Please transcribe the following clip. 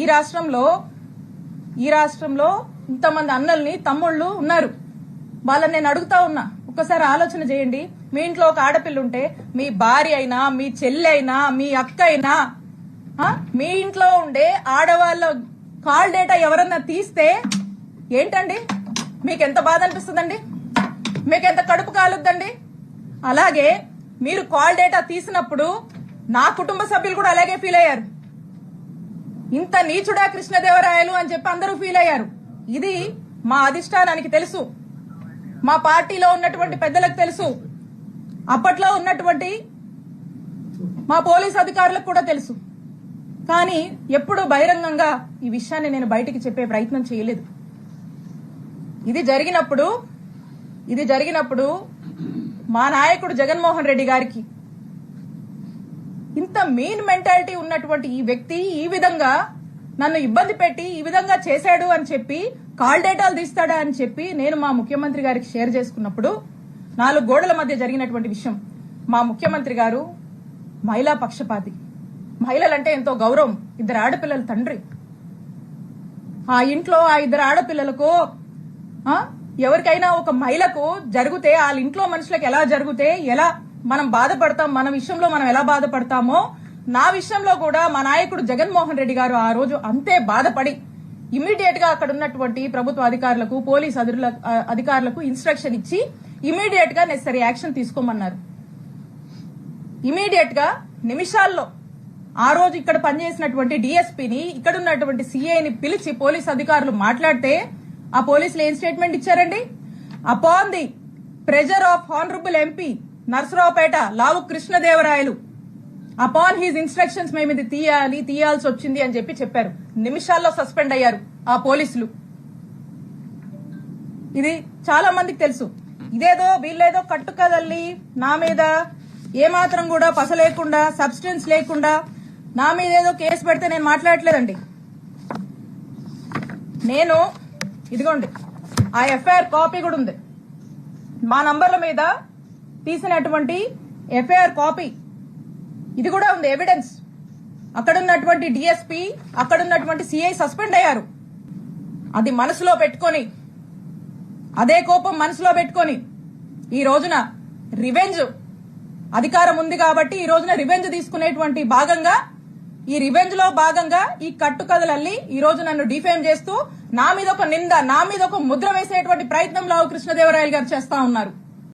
ఈ రాష్ట్రంలో ఈ రాష్ట్రంలో ఇంతమంది అన్నల్ని తమ్ముళ్ళు ఉన్నారు. వాళ్ళని నేను అడుగుతా ఉన్నా ఒక్కసారి ఆలోచన చేయండి. మీ ఇంట్లో ఒక ఆడపిల్ల ఉంటే మీ భార్య అయినా మీ చెల్లి అయినా మీ అక్క అయినా మీ ఇంట్లో ఉండే ఆడవాళ్ళ కాల్ డేటా ఎవరన్నా తీస్తే ఏంటండి? మీకు ఎంత బాధ అనిపిస్తుందండి మీకు ఎంత కడుపు కాలుద్దండి? అలాగే మీరు కాల్ డేటా తీసినప్పుడు నా కుటుంబ సభ్యులు కూడా అలాగే ఫీల్ అయ్యారు. ఇంత నీచుడా కృష్ణదేవరాయలు అని చెప్పి అందరూ ఫీల్ అయ్యారు. ఇది మా అధిష్టానానికి తెలుసు. మా పార్టీలో ఉన్నటువంటి పెద్దలకు తెలుసు. అప్పట్లో ఉన్నటువంటి మా పోలీస్ అధికారులకు కూడా తెలుసు. కానీ ఎప్పుడు బహిరంగంగా ఈ విషయాన్ని నేను బయటికి చెప్పే ప్రయత్నం చేయలేదు. ఇది జరిగినప్పుడు ఇది జరిగినప్పుడు మా నాయకుడు జగన్మోహన్ రెడ్డి గారికి ఇంత మెయిన్ మెంటాలిటీ ఉన్నటువంటి ఈ వ్యక్తి ఈ విధంగా నన్ను ఇబ్బంది పెట్టి ఈ విధంగా చేశాడు అని చెప్పి కాల్ డేటాలు తీస్తాడా అని చెప్పి నేను మా ముఖ్యమంత్రి గారికి షేర్ చేసుకున్నప్పుడు నాలుగు గోడల మధ్య జరిగినటువంటి విషయం. మా ముఖ్యమంత్రి గారు మహిళా పక్షపాతి. మహిళలంటే ఎంతో గౌరవం. ఇద్దరు ఆడపిల్లల తండ్రి. ఆ ఇంట్లో ఆ ఇద్దరు ఆడపిల్లలకు ఎవరికైనా ఒక మహిళకు జరిగితే వాళ్ళ ఇంట్లో మనుషులకు ఎలా జరిగితే ఎలా మనం బాధపడతాం మన విషయంలో మనం ఎలా బాధపడతామో నా విషయంలో కూడా మా నాయకుడు జగన్మోహన్ రెడ్డి గారు ఆ రోజు అంతే బాధపడి ఇమీడియట్గా అక్కడ ఉన్నటువంటి ప్రభుత్వ అధికారులకు పోలీస్ అధికారులకు ఇన్స్ట్రక్షన్ ఇచ్చి ఇమీడియట్గా నెసరీ యాక్షన్ తీసుకోమన్నారు. ఇమీడియట్గా నిమిషాల్లో ఆ రోజు ఇక్కడ పనిచేసినటువంటి డిఎస్పీని ఇక్కడ ఉన్నటువంటి సిఐని పిలిచి పోలీస్ అధికారులు మాట్లాడితే ఆ పోలీసులు ఏం స్టేట్మెంట్ ఇచ్చారండి? Upon the pressure of honourable MP Narasaraopet Lavu Krishnadevarayalu. Upon his instructions మేము ఇది తీయాలి తీయాల్సి వచ్చింది అని చెప్పి చెప్పారు. నిమిషాల్లో సస్పెండ్ అయ్యారు ఆ పోలీసులు. ఇది చాలా మందికి తెలుసు. ఇదేదో వీళ్ళేదో కట్టుకదల్లి నా మీద ఏమాత్రం కూడా పస లేకుండా సబ్స్టెన్స్ లేకుండా నా మీద ఏదో కేసు పెడితే నేను మాట్లాడట్లేదండి. నేను ఇదిగోండి ఆ ఎఫ్ఐఆర్ కాపీ కూడా ఉంది. మా నంబర్ల మీద తీసినటువంటి ఎఫ్ఐఆర్ కాపీ. ఇది కూడా ఉంది ఎవిడెన్స్ అక్కడున్నటువంటి డిఎస్పీ అక్కడున్నటువంటి సిఐ సస్పెండ్ అయ్యారు. అది మనసులో పెట్టుకొని అదే కోపం మనసులో పెట్టుకొని ఈ రోజున రివెంజ్ అధికారం ఉంది కాబట్టి ఈ రోజున రివెంజ్ తీసుకునేటువంటి భాగంగా ఈ రివెంజ్లో భాగంగా ఈ కట్టుకథలల్లి ఈ రోజు నన్ను డిఫేమ్ చేస్తూ నా మీద ఒక నింద నా మీద ఒక ముద్ర వేసేటువంటి ప్రయత్నం లావు కృష్ణదేవరాయలు గారు చేస్తా ఉన్నారు.